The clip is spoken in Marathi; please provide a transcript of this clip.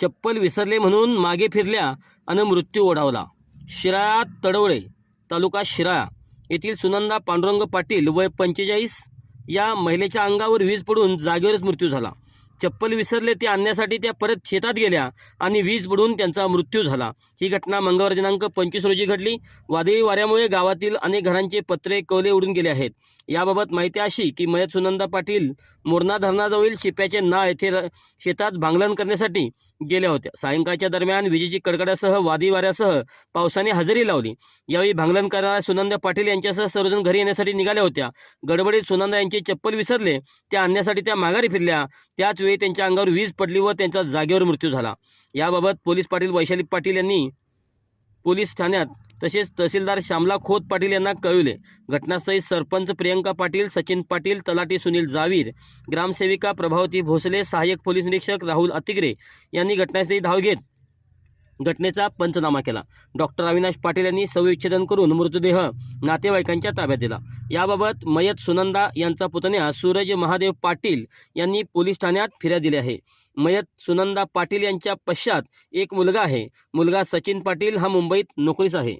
चप्पल विसरले म्हणून मागे फिरल्या आणि मृत्यू ओढावला. शिराळा तडवळे तालुका शिराळा येथील सुनंदा पांडुरंग पाटील वय पंचेचाळीस या महिलेच्या अंगावर वीज पडून जागेवरच मृत्यू झाला. चप्पल विसरले ते आणण्यासाठी त्या परत शेतात गेल्या आणि वीज पडून त्यांचा मृत्यू झाला. ही घटना मंगळवार दिनांक पंचवीस रोजी घडली. वादळी वाऱ्यामुळे गावातील अनेक घरांचे पत्रे कवले उडून गेले आहेत. याबाबत माहिती अशी की मयत सुनंदा पाटील मोरणा धरणाजवळील शिप्याचे नाळ येथे शेतात भांगलन करण्यासाठी गेल्या होत्या. सायंकाळच्या दरम्यान विजेची कडकड्यासह वादी वाऱ्यासह पावसाने हजेरी लावली. यावेळी भांगलन करणाऱ्या सुनंदा पाटील यांच्यासह सर्वजण घरी येण्यासाठी निघाल्या होत्या. गडबडीत सुनंदा यांचे चप्पल विसरले त्या आणण्यासाठी त्या माघारी फिरल्या. त्याच वेळी त्यांच्या अंगावर वीज पडली व त्यांचा जागेवर मृत्यू झाला. याबाबत पोलीस पाटील वैशाली पाटील यांनी पोलीस ठाण्यात तसेच तहसीलदार श्यामला खोत पाटील यांना कळविले. घटनास्थळी सरपंच प्रियंका पाटील सचिन पाटील तलाटी सुनील जावीर ग्रामसेविका प्रभावती भोसले सहाय्यक पोलीस निरीक्षक राहुल अतिग्रे यांनी घटनास्थळी धाव घेत घटनेचा पंचनामा केला. डॉक्टर अविनाश पाटील यांनी सविच्छेदन करून मृतदेह नातेवाईकांच्या ताब्यात दिला. याबाबत मयत सुनंदा यांचा पुतण्या सूरज महादेव पाटील यांनी पोलीस ठाण्यात फिर्याद दिली आहे. मयत सुनंदा पाटील यांच्या पश्चात एक मुलगा आहे. मुलगा सचिन पाटील हा मुंबईत नोकरीस आहे.